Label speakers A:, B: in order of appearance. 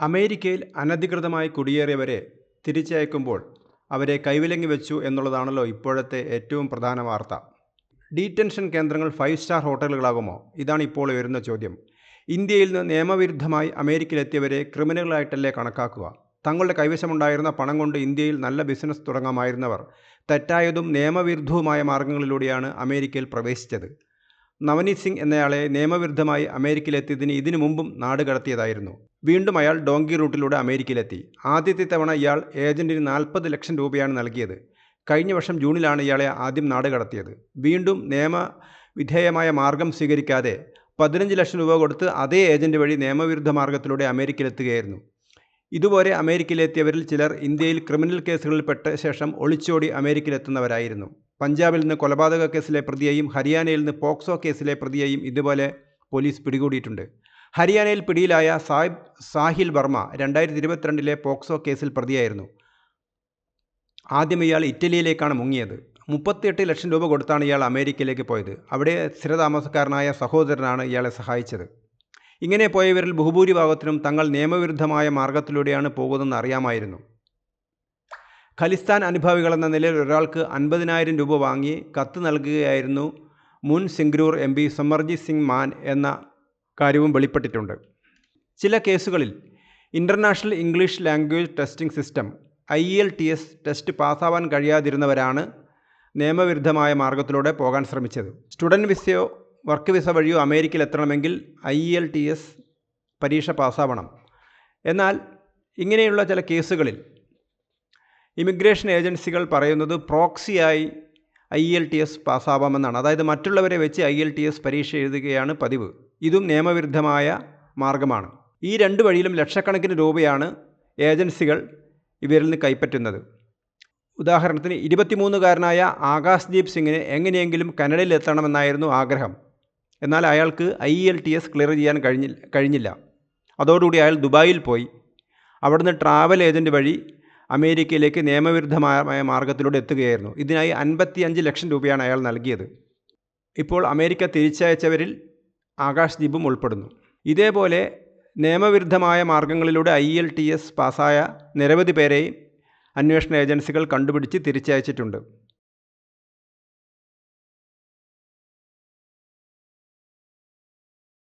A: അമേരിക്കയിൽ അനധികൃതമായി കുടിയേറിയവരെ തിരിച്ചയക്കുമ്പോൾ അവരെ കൈവിലങ്ങി വെച്ചു എന്നുള്ളതാണല്ലോ ഇപ്പോഴത്തെ ഏറ്റവും പ്രധാന വാർത്ത. ഡീറ്റൻഷൻ കേന്ദ്രങ്ങൾ ഫൈവ് സ്റ്റാർ ഹോട്ടലുകളാകുമോ? ഇതാണ് ഇപ്പോൾ ഉയരുന്ന ചോദ്യം. ഇന്ത്യയിൽ നിന്ന് നിയമവിരുദ്ധമായി അമേരിക്കയിലെത്തിയവരെ ക്രിമിനലുകളായിട്ടല്ലേ കണക്കാക്കുക? തങ്ങളുടെ കൈവശമുണ്ടായിരുന്ന പണം കൊണ്ട് ഇന്ത്യയിൽ നല്ല ബിസിനസ് തുടങ്ങാമായിരുന്നവർ തെറ്റായതും നിയമവിരുദ്ധവുമായ മാർഗങ്ങളിലൂടെയാണ് അമേരിക്കയിൽ പ്രവേശിച്ചത്. നവനീത് സിംഗ് എന്നയാളെ നിയമവിരുദ്ധമായി അമേരിക്കയിലെത്തിയതിന് ഇതിനു മുമ്പും നാട് കടത്തിയതായിരുന്നു. വീണ്ടും അയാൾ ഡോങ്കി റൂട്ടിലൂടെ അമേരിക്കയിലെത്തി. ആദ്യത്തെ തവണ ഇയാൾ ഏജന്റിന് നാൽപ്പത് ലക്ഷം രൂപയാണ് നൽകിയത്. കഴിഞ്ഞ വർഷം ജൂണിലാണ് ഇയാളെ ആദ്യം നാട് കടത്തിയത്. വീണ്ടും നിയമവിധേയമായ മാർഗം സ്വീകരിക്കാതെ പതിനഞ്ച് ലക്ഷം രൂപ കൊടുത്ത് അതേ ഏജന്റ് വഴി നിയമവിരുദ്ധ മാർഗത്തിലൂടെ അമേരിക്കയിലെത്തുകയായിരുന്നു. ഇതുപോലെ അമേരിക്കയിലെത്തിയവരിൽ ചിലർ ഇന്ത്യയിൽ ക്രിമിനൽ കേസുകളിൽ പെട്ട ശേഷം ഒളിച്ചോടി അമേരിക്കയിലെത്തുന്നവരായിരുന്നു. പഞ്ചാബിൽ നിന്ന് കൊലപാതക കേസിലെ പ്രതിയെയും ഹരിയാനയിൽ നിന്ന് പോക്സോ കേസിലെ പ്രതിയെയും ഇതുപോലെ പോലീസ് പിടികൂടിയിട്ടുണ്ട്. ഹരിയാനയിൽ പിടിയിലായ സാഹിബ് സാഹിൽ വർമ്മ രണ്ടായിരത്തി ഇരുപത്തിരണ്ടിലെ പോക്സോ കേസിൽ പ്രതിയായിരുന്നു. ആദ്യം ഇയാൾ ഇറ്റലിയിലേക്കാണ് മുങ്ങിയത്. മുപ്പത്തിയെട്ട് ലക്ഷം രൂപ കൊടുത്താണ് ഇയാൾ അമേരിക്കയിലേക്ക് പോയത്. അവിടെ സ്ഥിരതാമസക്കാരനായ സഹോദരനാണ് ഇയാളെ സഹായിച്ചത്. ഇങ്ങനെ പോയവരിൽ ബഹുഭൂരിഭാഗത്തിനും തങ്ങൾ നിയമവിരുദ്ധമായ മാർഗത്തിലൂടെയാണ് പോകുന്നതെന്ന് അറിയാമായിരുന്നു. ഖലിസ്ഥാൻ അനുഭാവികളെന്ന നിലയിൽ ഒരാൾക്ക് അൻപതിനായിരം രൂപ വാങ്ങി കത്ത് നൽകുകയായിരുന്നു മുൻ സിംഗ്രൂർ എം പി സമർജിത് സിംഗ് മാൻ എന്ന കാര്യവും വെളിപ്പെട്ടിട്ടുണ്ട്. ചില കേസുകളിൽ international English language testing system I L T S test പാസ്സാവാൻ കഴിയാതിരുന്നവരാണ് നിയമവിരുദ്ധമായ മാർഗത്തിലൂടെ പോകാൻ ശ്രമിച്ചത്. സ്റ്റുഡന്റ് വിസയോ വർക്ക് വിസ വഴിയോ അമേരിക്കയിൽ എത്തണമെങ്കിൽ ഐ എൽ ടി എസ് പരീക്ഷ പാസ്സാവണം. എന്നാൽ ഇങ്ങനെയുള്ള ചില കേസുകളിൽ ഇമിഗ്രേഷൻ ഏജൻസികൾ പറയുന്നത് പ്രോക്സിയായി ഐ എൽ ടി എസ് പാസ്സാവാമെന്നാണ്. അതായത് മറ്റുള്ളവരെ വെച്ച് ഐ എൽ ടി എസ് പരീക്ഷ എഴുതുകയാണ് പതിവ്. ഇതും നിയമവിരുദ്ധമായ മാർഗമാണ്. ഈ രണ്ട് വഴിയിലും ലക്ഷക്കണക്കിന് രൂപയാണ് ഏജൻസികൾ ഇവരിൽ നിന്ന് കൈപ്പറ്റുന്നത്. ഉദാഹരണത്തിന് ഇരുപത്തിമൂന്നുകാരനായ ആകാശ്ദീപ് സിംഗിന് എങ്ങനെയെങ്കിലും കനഡയിൽ എത്തണമെന്നായിരുന്നു ആഗ്രഹം. എന്നാൽ അയാൾക്ക് I L T S clear ചെയ്യാൻ കഴിഞ്ഞില്ല കഴിഞ്ഞില്ല. അതോടുകൂടി അയാൾ ദുബായിൽ പോയി. അവിടുന്ന് ട്രാവൽ ഏജന്റ് വഴി അമേരിക്കയിലേക്ക് നിയമവിരുദ്ധമായ മാർഗത്തിലൂടെ എത്തുകയായിരുന്നു. ഇതിനായി അൻപത്തിയഞ്ച് ലക്ഷം രൂപയാണ് അയാൾ നൽകിയത്. ഇപ്പോൾ അമേരിക്ക തിരിച്ചയച്ചവരിൽ ആകാശ് ദീപും ഉൾപ്പെടുന്നു. ഇതേപോലെ നിയമവിരുദ്ധമായ മാർഗങ്ങളിലൂടെ ഐ എൽ ടി എസ് പാസ്സായ നിരവധി പേരെയും അന്വേഷണ ഏജൻസികൾ കണ്ടുപിടിച്ച് തിരിച്ചയച്ചിട്ടുണ്ട്.